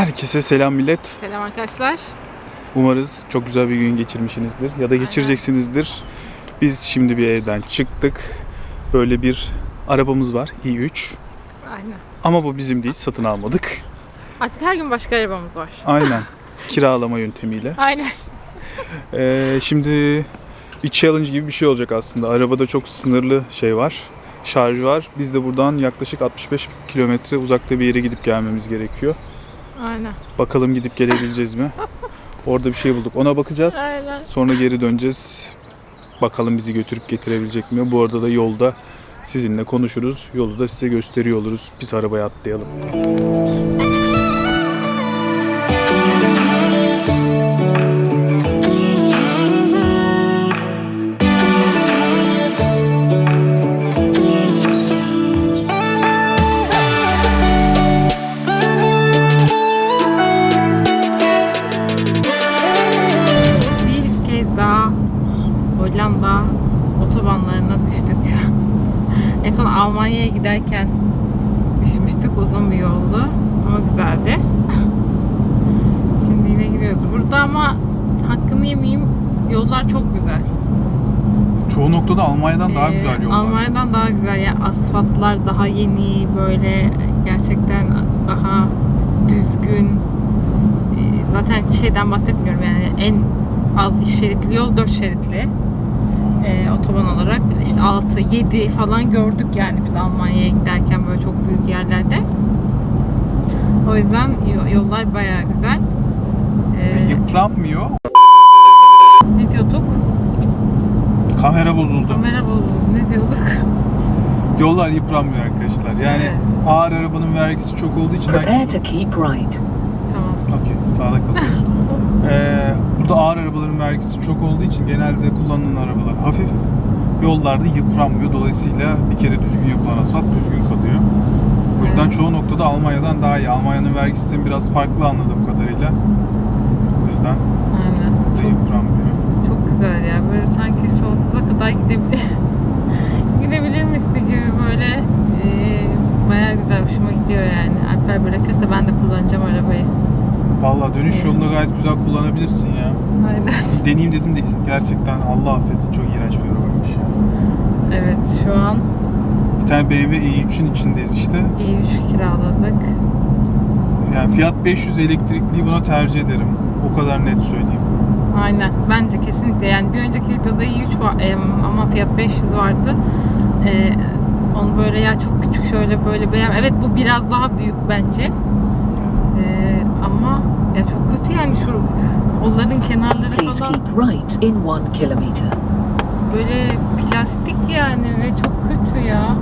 Herkese selam millet. Selam arkadaşlar. Umarız çok güzel bir gün geçirmişsinizdir ya da geçireceksinizdir. Biz şimdi bir evden çıktık. Böyle bir arabamız var i3. Aynen. Ama bu bizim değil, satın almadık. Artık her gün başka arabamız var. Aynen. Kiralama yöntemiyle. Aynen. Ee, şimdi bir challenge gibi bir şey olacak aslında. Arabada çok sınırlı şey var. Şarj var. Biz de buradan yaklaşık 65 kilometre uzakta bir yere gidip gelmemiz gerekiyor. Aynen. Bakalım gidip gelebileceğiz mi? Orada bir şey bulduk. Ona bakacağız. Aynen. Sonra geri döneceğiz. Bakalım bizi götürüp getirebilecek mi? Bu arada da yolda sizinle konuşuruz. Yolu da size gösteriyor oluruz. Biz arabaya atlayalım. Bir Hollanda otobanlarına düştük. en son Almanya'ya giderken düşmüştük. Uzun bir yoldu. Ama güzeldi. Şimdi yine gidiyoruz. Burada ama hakkını yemeyeyim. Yollar çok güzel. Çoğu noktada Almanya'dan daha Ee, güzel yollar. Almanya'dan daha güzel. Yani asfaltlar daha yeni, böyle gerçekten daha düzgün. Ee, Zaten şeyden bahsetmiyorum yani en az şeritli yol 4 şeritli. Ee, otoban olarak işte 6 7 falan gördük yani biz Almanya'ya giderken böyle çok büyük yerlerde. O yüzden yo- yollar bayağı güzel. Ee, Yıpranmıyor. ne diyorduk? Kamera bozuldu. Kamera bozuldu. Ne diyorduk? Yollar yıpranmıyor arkadaşlar. Yani Evet. ağır arabanın vergisi çok olduğu için Prepare to keep right. Okey, sağda kalıyoruz. Ee, burada ağır arabaların vergisi çok olduğu için genelde kullanılan arabalar hafif. Yollarda yıpranmıyor. Dolayısıyla bir kere düzgün yapılan asfalt düzgün kalıyor. O yüzden çoğu noktada Almanya'dan daha iyi. Almanya'nın vergi sistemi biraz farklı anladığım kadarıyla. O yüzden Aynen. Çok yıpranmıyor. Çok güzel ya. Böyle sanki sonsuza kadar gidebilir misin gibi böyle e, bayağı güzel hoşuma gidiyor yani. Alper bırakırsa ben de kullanacağım arabayı. Vallahi dönüş yolunda gayet güzel kullanabilirsin ya. Aynen. Deneyeyim dedim de gerçekten Allah affetsin çok iğrenç bir arabaymış. Evet şu an Bir tane BMW i3'ün içindeyiz işte. i3 kiraladık. Yani Fiat 500 elektrikliyi buna tercih ederim. O kadar net söyleyeyim. Aynen. Bence kesinlikle yani bir önceki videoda i3 var em, ama Fiat 500 vardı. E, onu böyle ya çok küçük şöyle böyle beğen. Evet bu biraz daha büyük bence. E, ama ya çok kötü yani şu kolların kenarları Please falan keep right in one kilometer. böyle plastik yani ve çok kötü ya.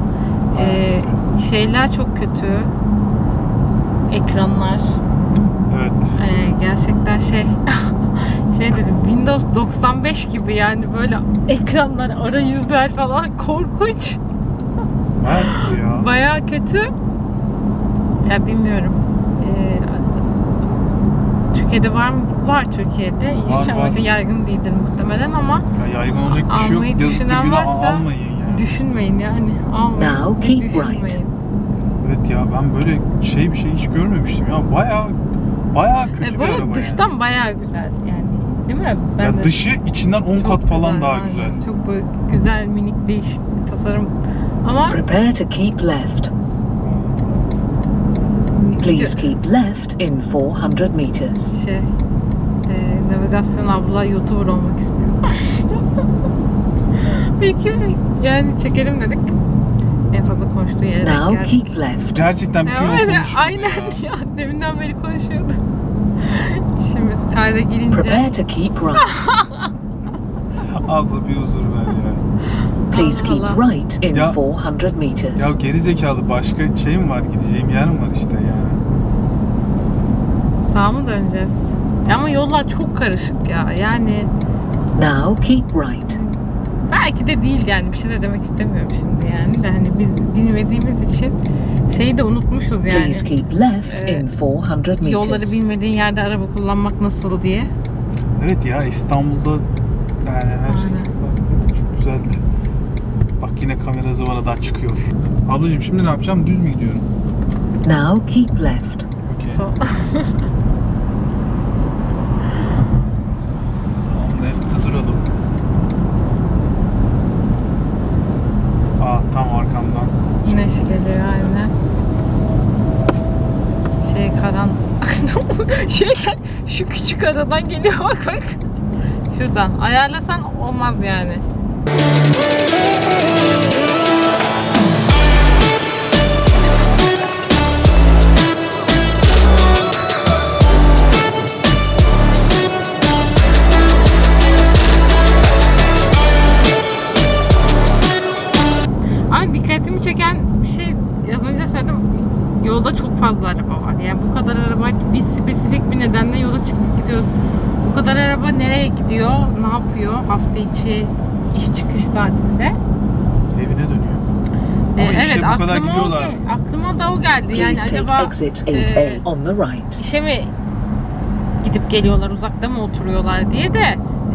Ee, şeyler çok kötü. Ekranlar. Evet. Ee, gerçekten şey şey dedim Windows 95 gibi yani böyle ekranlar, arayüzler falan korkunç. Nerede ya? Baya kötü. Ya bilmiyorum. Ee, Türkiye'de var mı? Var Türkiye'de. Var, var. yaygın değildir muhtemelen ama Ya yaygın olacak bir şey yok. Almayı düşünen varsa- almayın ya. düşünmeyin yani. Almayın. Now keep düşünmeyin. right. Evet ya ben böyle şey bir şey hiç görmemiştim ya. Baya baya kötü E, bir araba dıştan yani. bayağı güzel yani. Değil mi? Ben Ya de dışı içinden 10 çok kat falan güzel, daha güzel. Çok böyle güzel, minik, değişik bir tasarım. Ama Prepare to keep left. Please keep left in 400 meters. şey, e, navigasyon abla YouTuber olmak istiyor. Peki yani çekelim dedik. En fazla konuştuğu yere denk Now geldik. keep left. Gerçekten bütün yol Evet, konuşuyor aynen ya. ya. Deminden beri konuşuyordu. Şimdi biz kayda girince Prepare to keep right. Abla bir huzur ver ya. Please keep Allah. right in Ya- 400 Ya meters. geri zekalı başka şey mi var? Gideceğim yer mi var işte yani? sağa mı döneceğiz? Ama yollar çok karışık ya. Yani Now keep right. belki de değil yani bir şey de demek istemiyorum şimdi yani de hani biz bilmediğimiz için şeyi de unutmuşuz yani. Please keep left Ee, in 400 Yolları meters. bilmediğin yerde araba kullanmak nasıl diye. Evet ya İstanbul'da yani her şey çok, çok güzeldi. Bak yine kamera zıvanadan çıkıyor. Ablacığım şimdi ne yapacağım? Düz mü gidiyorum? Now keep left. Okey. So- şeyden şu küçük aradan geliyor bak bak. Şuradan ayarlasan olmaz yani. İçi iş çıkış saatinde. Evine dönüyor. Ama Ee, işe evet bu kadar aklıma, o, gidiyorlar. ge- aklıma da o geldi. Yani Please take acaba exit e, 8A on the right. işe mi gidip geliyorlar, uzakta mı oturuyorlar diye de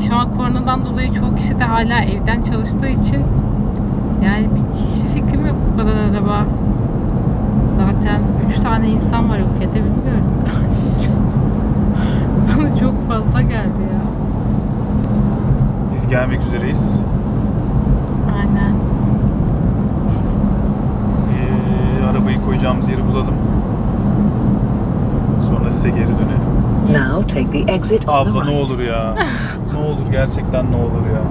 şu an koronadan dolayı çoğu kişi de hala evden çalıştığı için yani bir, hiçbir fikrim yok bu kadar araba. Zaten 3 tane insan var ülkede bilmiyorum. Bana çok fazla geldi ya. Biz gelmek üzereyiz. Aynen. Ee, arabayı koyacağımız yeri bulalım. Sonra size geri dönelim. Now take the exit on the Abla ne right. olur ya. ne olur gerçekten ne olur ya.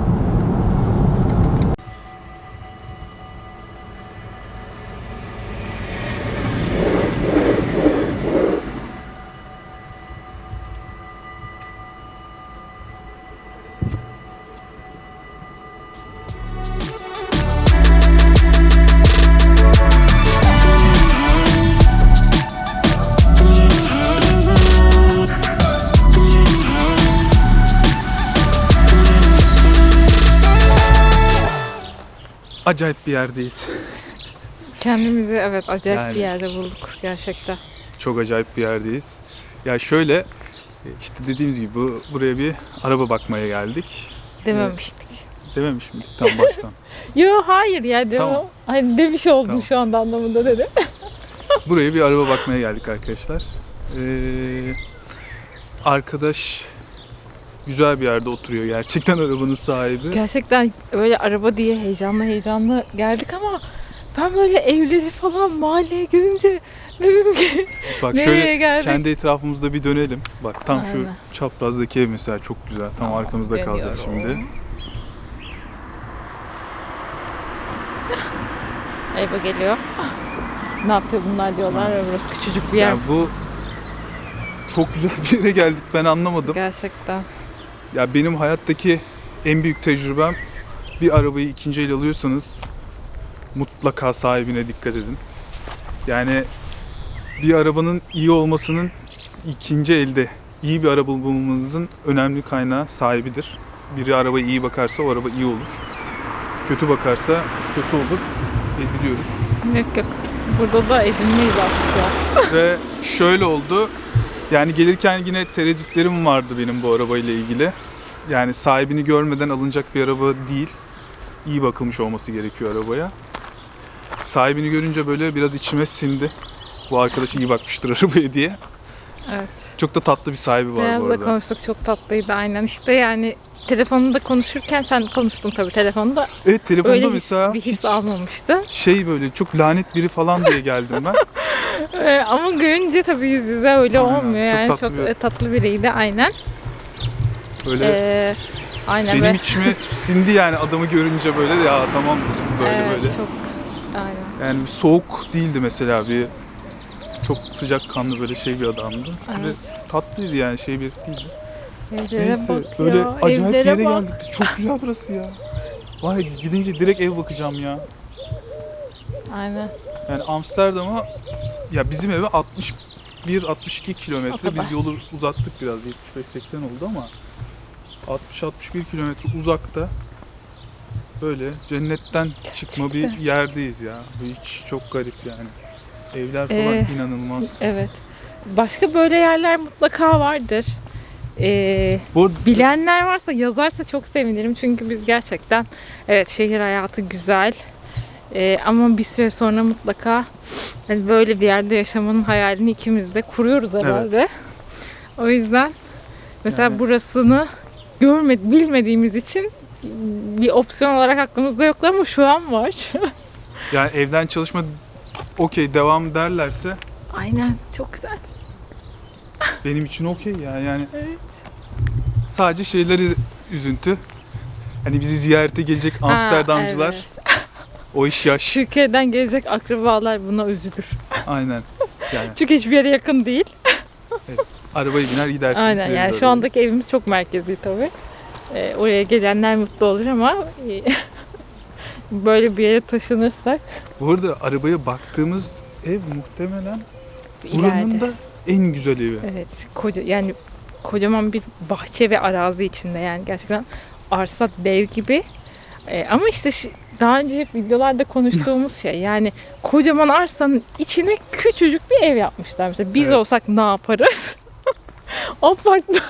Acayip bir yerdeyiz. Kendimizi evet acayip Yani. bir yerde bulduk gerçekten. Çok acayip bir yerdeyiz. Ya şöyle işte dediğimiz gibi bu, buraya bir araba bakmaya geldik. Dememiştik. Dememiş miydik tam baştan? Yo hayır ya deme. Tamam. Hani demiş oldun Tamam. şu anda anlamında dedim. Buraya bir araba bakmaya geldik arkadaşlar. Ee, arkadaş güzel bir yerde oturuyor gerçekten arabanın sahibi. Gerçekten böyle araba diye heyecanlı heyecanlı geldik ama ben böyle evleri falan mahalleye görünce dedim ki Bak nereye şöyle geldik? kendi etrafımızda bir dönelim. Bak tam şu Aynen. çaprazdaki ev mesela çok güzel. Tam Tamam, arkamızda kalacak dönüyorum. şimdi. Araba geliyor. Ne yapıyor bunlar diyorlar. Burası küçücük bir yer. Yani bu çok güzel bir yere geldik ben anlamadım. Gerçekten. Ya benim hayattaki en büyük tecrübem bir arabayı ikinci el alıyorsanız mutlaka sahibine dikkat edin. Yani bir arabanın iyi olmasının ikinci elde iyi bir araba bulmanızın önemli kaynağı sahibidir. Biri arabaya iyi bakarsa o araba iyi olur. Kötü bakarsa kötü olur. Eziliyoruz. Yok yok. Burada da ezilmeyiz artık ya. Ve şöyle oldu. Yani gelirken yine tereddütlerim vardı benim bu arabayla ilgili. Yani sahibini görmeden alınacak bir araba değil. İyi bakılmış olması gerekiyor arabaya. Sahibini görünce böyle biraz içime sindi. Bu arkadaş iyi bakmıştır arabaya diye. Evet. Çok da tatlı bir sahibi var Biraz bu da arada. konuştuk çok tatlıydı aynen. İşte yani telefonunda konuşurken sen konuştun tabii telefonda. Evet telefonda Öyle his, mesela bir his hiç almamıştı. şey böyle çok lanet biri falan diye geldim ben. Ee, ama görünce tabii yüz yüze öyle Aynen, olmuyor çok yani. tatlı Çok bir- e, tatlı biriydi aynen. Böyle Ee, aynen benim ve- içime sindi yani adamı görünce böyle ya tamam böyle evet, böyle. çok aynen. Yani soğuk değildi mesela bir çok sıcak kanlı böyle şey bir adamdı. Evet. Ve tatlıydı yani şey bir değildi. Evlere Neyse bak böyle ya. acayip bir yere bak. geldik biz. Çok güzel burası ya. Vay gidince direkt ev bakacağım ya. Aynen. Yani Amsterdam'a ya bizim eve 61 62 O kilometre. kadar. Biz yolu uzattık biraz 75 80 oldu ama 60 61 kilometre uzakta böyle cennetten çıkma bir yerdeyiz ya. Bu hiç çok garip yani. Evler falan Ee, inanılmaz. Evet. Başka böyle yerler mutlaka vardır. Ee, Bu bilenler varsa yazarsa çok sevinirim. Çünkü biz gerçekten evet şehir hayatı güzel. Ee, ama bir süre sonra mutlaka hani böyle bir yerde yaşamanın hayalini ikimiz de kuruyoruz herhalde. O yüzden mesela Yani- burasını görmed bilmediğimiz için bir opsiyon olarak aklımızda yoktu ama şu an var. Yani evden çalışma okey devam derlerse Aynen çok güzel. benim için okey ya yani. Evet. Sadece şeyleri üzüntü. Hani bizi ziyarete gelecek Amsterdamcılar. Ha, evet. O iş yaş. Türkiye'den gelecek akrabalar buna üzülür. Aynen. Yani Çünkü hiçbir yere yakın değil. arabaya biner gidersiniz. Aynen yani şu arabayı. andaki evimiz çok merkezi tabii. Ee, oraya gelenler mutlu olur ama e, böyle bir yere taşınırsak Bu arada arabaya baktığımız ev muhtemelen buranın da en güzel evi. Evet, koca yani kocaman bir bahçe ve arazi içinde yani gerçekten arsa dev gibi. Ee, ama işte daha önce hep videolarda konuştuğumuz şey yani kocaman arsanın içine küçücük bir ev yapmışlar. Mesela biz Evet. olsak ne yaparız? Apartman.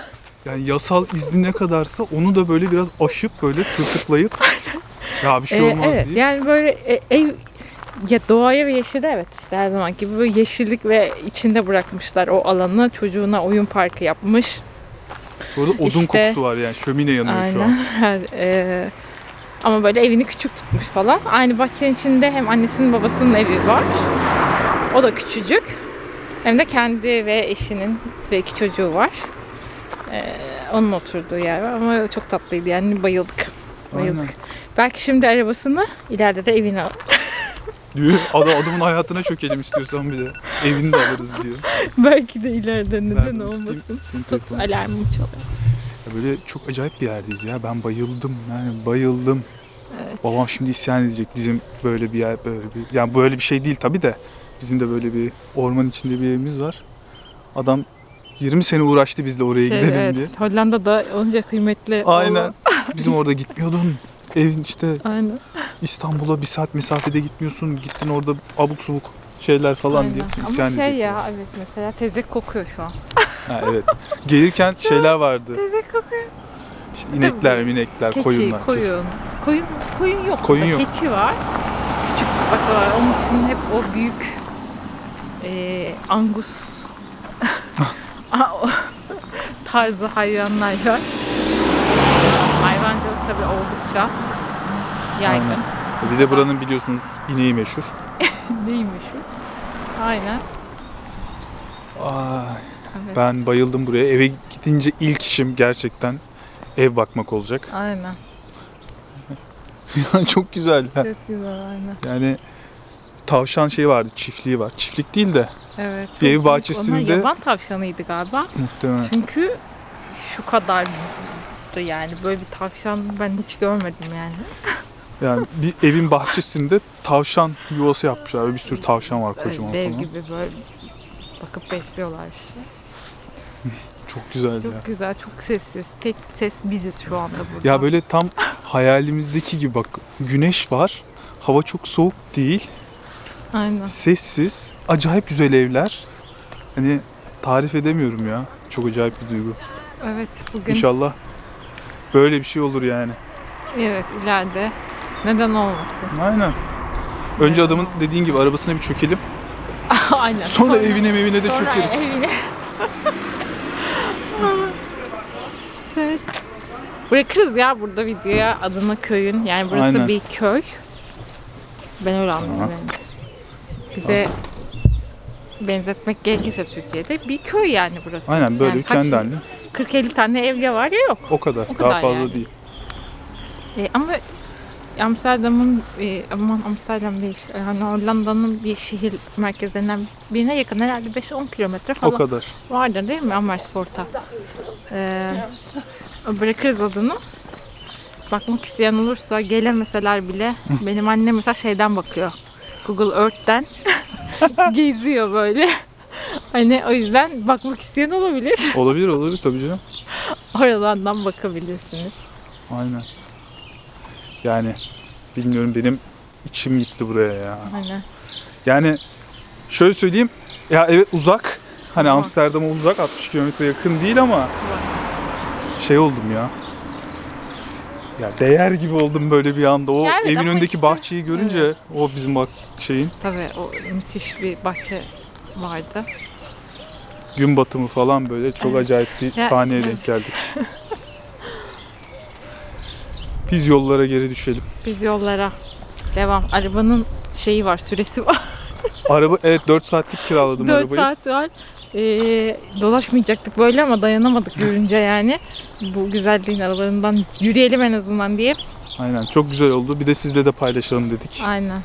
Yani yasal izni ne kadarsa onu da böyle biraz aşıp böyle tırtıklayıp ya bir şey Ee, olmaz evet diye. yani böyle e, ev ya doğaya ve yeşile evet işte her zaman gibi böyle yeşillik ve içinde bırakmışlar o alanı çocuğuna oyun parkı yapmış. Bu arada odun İşte- kokusu var yani şömine yanıyor şu Aynen. an. Her, e, ama böyle evini küçük tutmuş falan. Aynı bahçenin içinde hem annesinin babasının evi var. O da küçücük. Hem de kendi ve eşinin ve iki çocuğu var. E, onun oturduğu yer var ama çok tatlıydı yani bayıldık. Bayıldık. Aynen. Belki şimdi arabasını ileride de evine al. Diyor. Adam, adamın hayatına çökelim istiyorsan bir de. Evini de alırız diyor. Belki de ileride neden tutayım, olmasın. Tut alarmım çalıyor. Böyle çok acayip bir yerdeyiz ya. Ben bayıldım. Yani bayıldım. Evet. Babam şimdi isyan edecek bizim böyle bir yer böyle bir. Yani böyle bir şey değil tabi de. Bizim de böyle bir orman içinde bir evimiz var. Adam 20 sene uğraştı bizle oraya Şey, gidelim evet, diye. Hollanda'da onca kıymetli Aynen. olan- Bizim orada gitmiyordun. Evin işte Aynen. İstanbul'a bir saat mesafede gitmiyorsun. Gittin orada abuk subuk şeyler falan Aynen. diye Ama şey ya evet mesela tezek kokuyor şu an. Ha, evet. Gelirken şeyler vardı. Tezek kokuyor. İşte inekler, minekler, Keçi, koyunlar. koyun. Koyun, koyun yok. Koyun burada. yok. Keçi var. Küçük başa var. Onun dışında hep o büyük eee angus o tarzı hayvanlar var. Hayvancılık tabii oldukça yaygın. Aynen. Bir de buranın biliyorsunuz ineği meşhur. Neymiş o? Aynen. Ay, Evet. ben bayıldım buraya. Eve gidince ilk işim gerçekten ev bakmak olacak. Aynen. Çok güzel. Çok güzel aynen. Yani tavşan şeyi vardı, çiftliği var. Çiftlik değil de Evet. Bir ev bahçesinde- Onlar yaban tavşanıydı galiba. muhtemelen. Çünkü şu kadardı yani. Böyle bir tavşan ben hiç görmedim yani. Yani bir evin bahçesinde tavşan yuvası yapmışlar. Ve bir sürü tavşan var kocaman Dev falan. gibi böyle bakıp besliyorlar işte. Çok güzel Çok ya. güzel, çok sessiz. Tek ses biziz şu anda burada. Ya böyle tam hayalimizdeki gibi bak güneş var. Hava çok soğuk değil. Aynen. Sessiz. Acayip güzel evler. Hani tarif edemiyorum ya. Çok acayip bir duygu. Evet, bugün İnşallah böyle bir şey olur yani. evet ileride neden olmasın? Aynen. Önce adamın dediğin gibi arabasına bir çökelim. Aynen. Sonra, evine evine de sonra çökeriz. evine. evet. Bırakırız ya burada videoya adını köyün. Yani burası Aynen. bir köy. Ben öyle anlıyorum Tamam. yani. Bize benzetmek gerekirse Türkiye'de bir köy yani burası. Aynen böyle Yani kendi haline. 40-50 tane ev ya var ya yok. O kadar. O kadar Daha fazla yani. değil. E, ama Amsterdam'ın e, aman Amsterdam değil. e, Hani Hollanda'nın bir şehir merkezlerinden birine yakın herhalde 5-10 kilometre O falan kadar. vardır değil mi Amersfoort'a? E, bırakırız adını. Bakmak isteyen olursa gelemeseler bile benim annem mesela şeyden bakıyor. Google Earth'ten geziyor böyle. Hani o yüzden bakmak isteyen olabilir. Olabilir olabilir tabii canım. Oralardan bakabilirsiniz. Aynen. Yani bilmiyorum benim içim gitti buraya ya. Hani Yani şöyle söyleyeyim. Ya evet uzak. Hani Ama- Amsterdam'a uzak 60 kilometre yakın değil ama şey oldum ya. Ya değer gibi oldum böyle bir anda. O Ya evet evin ama önündeki işte- bahçeyi görünce o bizim bak şeyin Tabii o müthiş bir bahçe vardı. gün batımı falan böyle çok Evet. acayip bir Ya, sahneye evet. denk geldik. Biz yollara geri düşelim. Biz yollara devam. Arabanın şeyi var, süresi var. Araba evet 4 saatlik kiraladım 4 arabayı. saat var. Ee, dolaşmayacaktık böyle ama dayanamadık görünce yani. Bu güzelliğin aralarından yürüyelim en azından diye. Aynen çok güzel oldu. Bir de sizle de paylaşalım dedik. Aynen.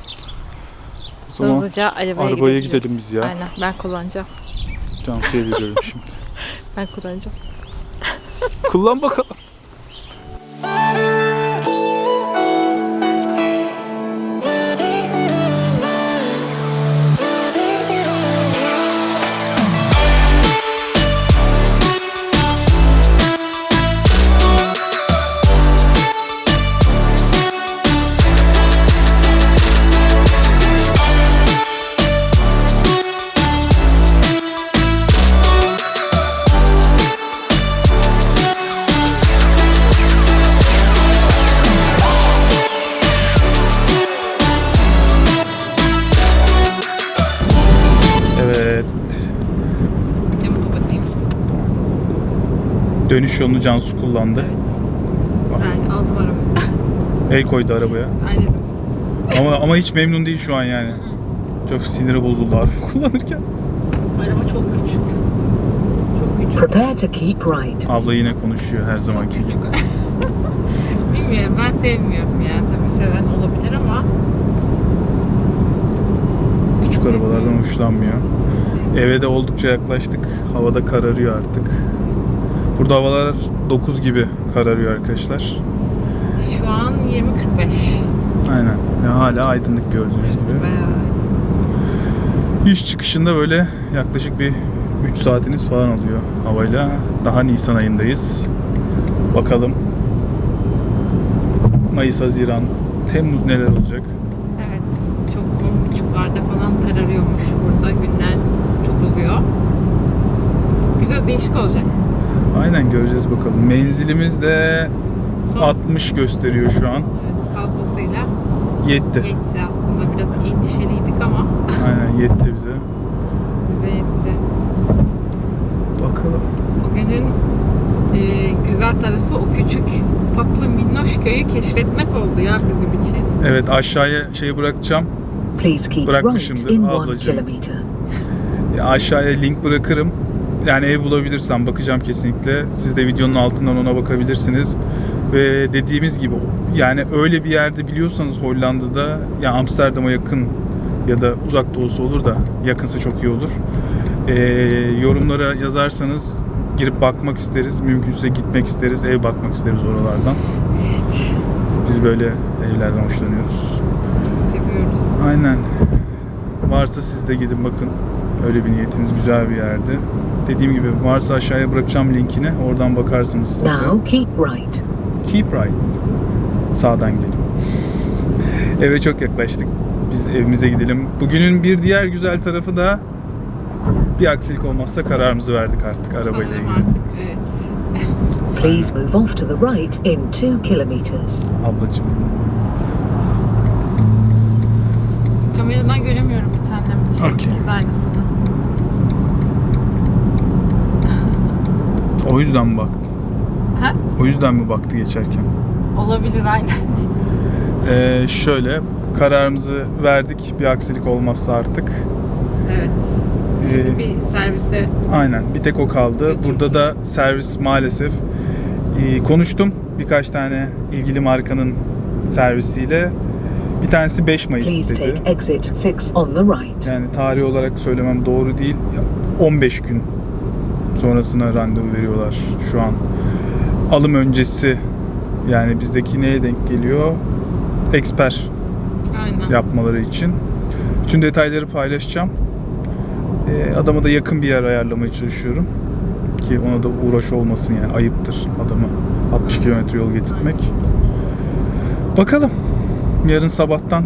O zaman Hızlıca arabaya, arabaya gidelim biz ya. Aynen ben kullanacağım. Cansu'ya veriyorum şimdi. Ben kullanacağım. Kullan bakalım. Yolunu Cansu kullandı. Ben aldım arabayı. El koydu arabaya. Halledim. Ama ama hiç memnun değil şu an yani. Çok siniri bozuldu araba kullanırken. Araba çok küçük. Çok küçük. Prepare to keep right. Abla yine konuşuyor her Çok zamanki gibi. küçük. Bilmiyorum ben sevmiyorum yani. Tabii seven olabilir ama Küçük arabalardan hoşlanmıyor. Eve de oldukça yaklaştık. Havada kararıyor artık. Burada havalar 9 gibi kararıyor arkadaşlar. şu an 20.45. Aynen. Ya hala aydınlık gördüğünüz gibi. Bayağı. İş çıkışında böyle yaklaşık bir 3 saatiniz falan oluyor havayla. Daha Nisan ayındayız. Bakalım. Mayıs, Haziran, Temmuz neler olacak? Evet. Çok 10.30'larda falan kararıyormuş burada. Günler çok uzuyor. Güzel değişik olacak. Aynen göreceğiz bakalım. Menzilimiz de Son 60 gösteriyor şu an. evet, fazlasıyla Yetti. yetti aslında. Biraz endişeliydik ama Aynen yetti bize. bize yetti. Bakalım. Bugünün e, güzel tarafı o küçük tatlı minnoş köyü keşfetmek oldu ya bizim için. Evet aşağıya şeyi bırakacağım. Please keep right Bırakmışımdır in one. Ya Aşağıya link bırakırım. Yani ev bulabilirsem bakacağım kesinlikle. Siz de videonun altından ona bakabilirsiniz. Ve dediğimiz gibi yani öyle bir yerde biliyorsanız Hollanda'da ya Amsterdam'a yakın ya da uzak da olsa olur da yakınsa çok iyi olur. Ee, yorumlara yazarsanız girip bakmak isteriz. Mümkünse gitmek isteriz. Ev bakmak isteriz oralardan. Biz böyle evlerden hoşlanıyoruz. Seviyoruz. Aynen. Varsa siz de gidin bakın. Öyle bir niyetiniz güzel bir yerde. Dediğim gibi varsa aşağıya bırakacağım linkini. Oradan bakarsınız siz de. Now keep right. Keep right. Sağdan gidelim. Eve çok yaklaştık. Biz evimize gidelim. Bugünün bir diğer güzel tarafı da bir aksilik olmazsa kararımızı verdik artık arabayla ilgili. artık evet. Please move off to the right in two kilometres. Ablacığım. Kameradan göremiyorum bir tanem. Şey, Okey. O yüzden mi baktı? Ha? O yüzden mi baktı geçerken? Olabilir aynı. Ee, şöyle kararımızı verdik. Bir aksilik olmazsa artık. evet. Ee, Şimdi bir servise Aynen. Bir tek o kaldı. Peki. Burada da servis maalesef Ee, konuştum birkaç tane ilgili markanın servisiyle. Bir tanesi 5 Mayıs Please dedi. take exit 6 on the right. Yani tarih olarak söylemem doğru değil. 15 gün sonrasına randevu veriyorlar şu an. Alım öncesi yani bizdeki neye denk geliyor? Eksper aynen. yapmaları için. Bütün detayları paylaşacağım. Ee, adama da yakın bir yer ayarlamaya çalışıyorum. Ki ona da uğraş olmasın yani ayıptır adama 60 kilometre yol getirmek. Bakalım. Yarın sabahtan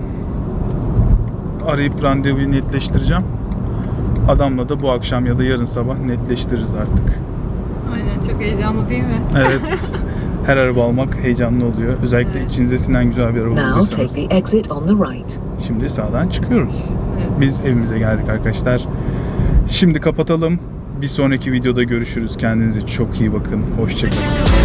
arayıp randevuyu netleştireceğim. Adamla da bu akşam ya da yarın sabah netleştiririz artık. Aynen çok heyecanlı değil mi? Evet. Her araba almak heyecanlı oluyor. Özellikle Evet. içinize sinen güzel bir araba Now take the exit on the right. Şimdi sağdan çıkıyoruz. Evet. Biz evimize geldik arkadaşlar. Şimdi kapatalım. Bir sonraki videoda görüşürüz. Kendinize çok iyi bakın. Hoşçakalın.